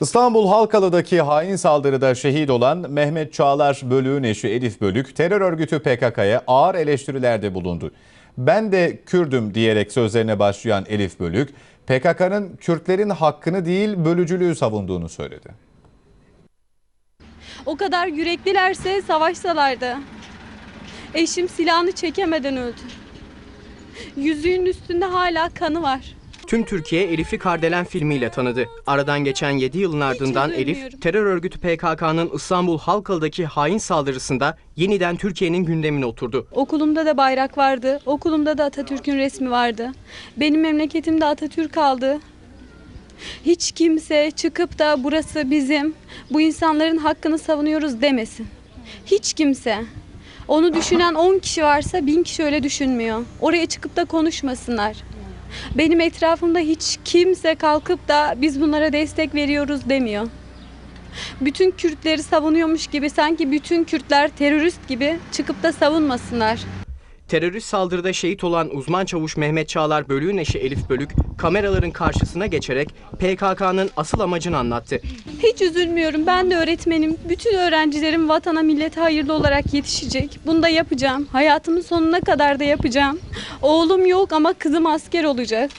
İstanbul Halkalı'daki hain saldırıda şehit olan Mehmet Çağlar Bölük'ün eşi Elif Bölük, terör örgütü PKK'ya ağır eleştirilerde bulundu. Ben de Kürdüm diyerek sözlerine başlayan Elif Bölük, PKK'nın Kürtlerin hakkını değil bölücülüğü savunduğunu söyledi. O kadar yüreklilerse savaşsalardı. Eşim silahını çekemeden öldü. Yüzüğün üstünde hala kanı var. Tüm Türkiye Elif'i Kardelen filmiyle tanıdı. Aradan geçen 7 yılın ardından. Elif, terör örgütü PKK'nın İstanbul Halkalı'daki hain saldırısında yeniden Türkiye'nin gündemine oturdu. Okulumda da bayrak vardı. Okulumda da Atatürk'ün resmi vardı. Benim memleketimde Atatürk aldı. Hiç kimse çıkıp da burası bizim, bu insanların hakkını savunuyoruz demesin. Hiç kimse. Onu düşünen 10 kişi varsa 1000 kişi öyle düşünmüyor. Oraya çıkıp da konuşmasınlar. Benim etrafımda hiç kimse kalkıp da biz bunlara destek veriyoruz demiyor. Bütün Kürtleri savunuyormuş gibi sanki bütün Kürtler terörist gibi çıkıp da savunmasınlar. Terörist saldırıda şehit olan uzman çavuş Mehmet Çağlar Bölük'ün eşi Elif Bölük, kameraların karşısına geçerek PKK'nın asıl amacını anlattı. Hiç üzülmüyorum. Ben de öğretmenim. Bütün öğrencilerim vatana millete hayırlı olarak yetişecek. Bunu da yapacağım. Hayatımın sonuna kadar da yapacağım. Oğlum yok ama kızım asker olacak.